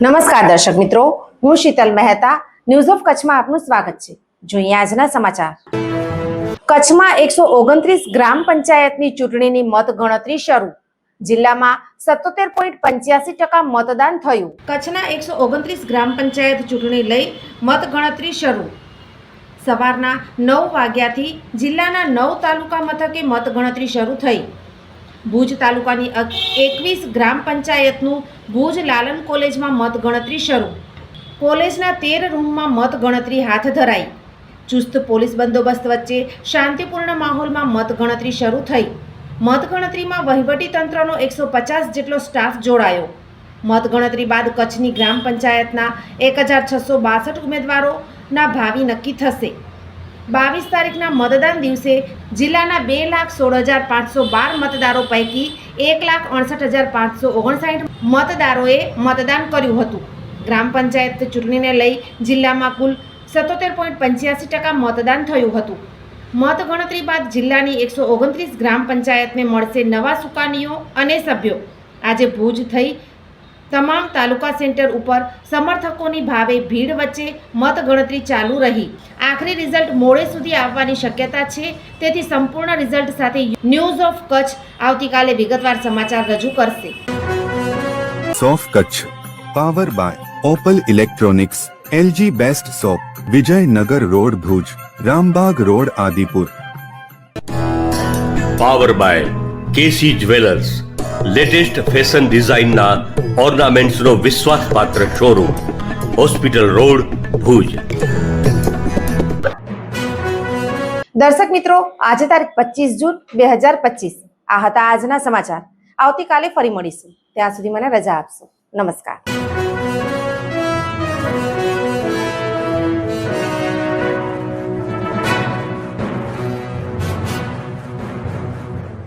નમસ્કાર દર્શક મિત્રો, હું શીતલ મહેતા. ન્યૂઝ ઓફ કચ્છમાં આપનું સ્વાગત છે. જોઈએ આજના સમાચાર. કચ્છમાં એકસો ઓગણત્રીસ ગ્રામ પંચાયતની ચૂંટણીની મતગણતરી શરૂ. જિલ્લામાં સત્તોતેર પોઈન્ટ પંચ્યાસી ટકા મતદાન થયું. કચ્છના એકસો ઓગણત્રીસ ગ્રામ પંચાયત ચૂંટણી લઈ મતગણતરી શરૂ. સવારના નવ વાગ્યાથી જિલ્લાના નવ તાલુકા મથકે મતગણતરી શરૂ થઈ. ભુજ તાલુકાની એકવીસ ગ્રામ પંચાયતનું ભુજ લાલન કોલેજમાં મતગણતરી શરૂ. કોલેજના તેર રૂમમાં મતગણતરી હાથ ધરાઈ. ચુસ્ત પોલીસ બંદોબસ્ત વચ્ચે શાંતિપૂર્ણ માહોલમાં મતગણતરી શરૂ થઈ. મતગણતરીમાં વહીવટી તંત્રનો એકસો પચાસ જેટલો સ્ટાફ જોડાયો. મતગણતરી બાદ કચ્છની ગ્રામ પંચાયતના એક હજાર છસો બાસઠ ઉમેદવારોના ભાવિ નક્કી થશે. બાવીસ તારીખના મતદાન દિવસે જિલ્લાના બે લાખ સોળ હજાર પાંચસો બાર મતદારો પૈકી એક લાખ અડસઠ હજાર પાંચસો ઓગણસાઠ મતદારોએ મતદાન કર્યું હતું. ગ્રામ પંચાયત ચૂંટણીને લઈ જિલ્લામાં કુલ સત્તોતેર પોઈન્ટ પંચ્યાસી ટકા મતદાન થયું હતું. મતગણતરી બાદ જિલ્લાની એકસો ઓગણત્રીસ ગ્રામ પંચાયતને મળશે નવા સુકાનીઓ અને સભ્યો. આજે ભુજ થઈ તમામ તાલુકા સેન્ટર ઉપર સમર્થકોની ભાવે ભીડ વચ્ચે મતગણતરી ચાલુ રહી. આખરી રિઝલ્ટ મોડે સુધી આવવાની શક્યતા છે. તેથી સંપૂર્ણ રિઝલ્ટ સાથે ન્યૂઝ ઓફ કચ્છ આવતીકાલે વિગતવાર સમાચાર રજૂ કરશે. સોફ Kutch power by Opal electronics LG best shop Vijaynagar road Bhuj Rambag road Adipur. Power by KC jewellers. Latest fashion ડિઝાઇનના ઓર્નામેન્ટ્સનો વિશ્વાસપાત્ર શોરૂમ, હોસ્પિટલ રોડ, ભુજ. દર્શક મિત્રો, આજે તારીખ પચીસ જૂન બે હજાર પચીસ. આ હતા આજના સમાચાર. આવતીકાલે ફરી મળીશું. ત્યાં સુધી મને રજા આપશો. નમસ્કાર.